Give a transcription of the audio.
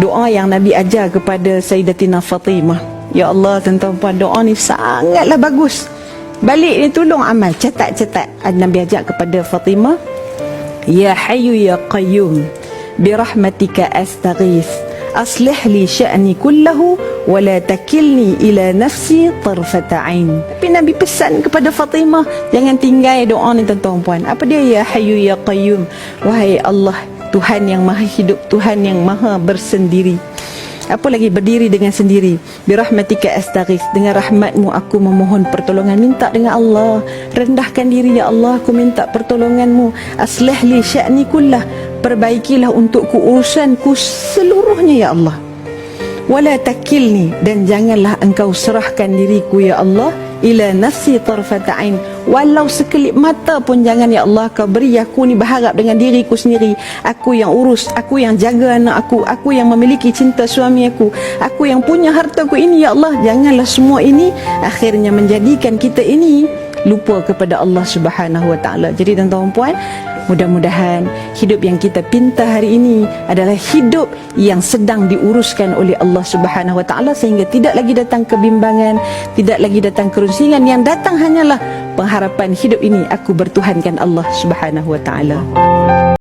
doa yang Nabi ajar kepada Sayyidatina Fatimah. Ya Allah, tuan-tuan puan, doa ni sangatlah bagus. Balik ni tolong amal, catat-catat. Nabi ajak kepada Fatimah. Ya Hayyu Ya Qayyum, birahmatika astaghith. Aslih li sya'ni kullahu wa la takilni ila nafsi tarfata ain. Tapi Nabi pesan kepada Fatimah, jangan tinggal doa ni tuan-tuan puan. Apa dia ya Hayyu ya Qayyum? Wahai Allah, Tuhan yang Maha Hidup, Tuhan yang Maha bersendiri. Apa lagi? Berdiri dengan sendiri. Birahmatika astaghith Dengan rahmatmu aku memohon pertolongan. Minta dengan Allah. Rendahkan diri ya Allah. Aku minta pertolonganmu. Aslih li sya'ni kullah. Perbaikilah untukku urusanku seluruhnya ya Allah. Wala takilni. Dan janganlah engkau serahkan diriku ya Allah Ila nafsi tarfata ain. Walau sekelip mata pun jangan ya Allah Kau beri aku ni berharap dengan diriku sendiri. Aku yang urus Aku yang jaga anak aku Aku yang memiliki cinta suami aku Aku yang punya harta aku ini ya Allah. Janganlah semua ini Akhirnya menjadikan kita ini Lupa kepada Allah subhanahu wa ta'ala. Jadi tuan-tuan puan Mudah-mudahan hidup yang kita pinta hari ini adalah hidup yang sedang diuruskan oleh Allah Subhanahu Wa Taala sehingga tidak lagi datang kebimbangan, tidak lagi datang kerusingan yang datang hanyalah pengharapan hidup ini. Aku bertuhankan Allah Subhanahu Wa Taala.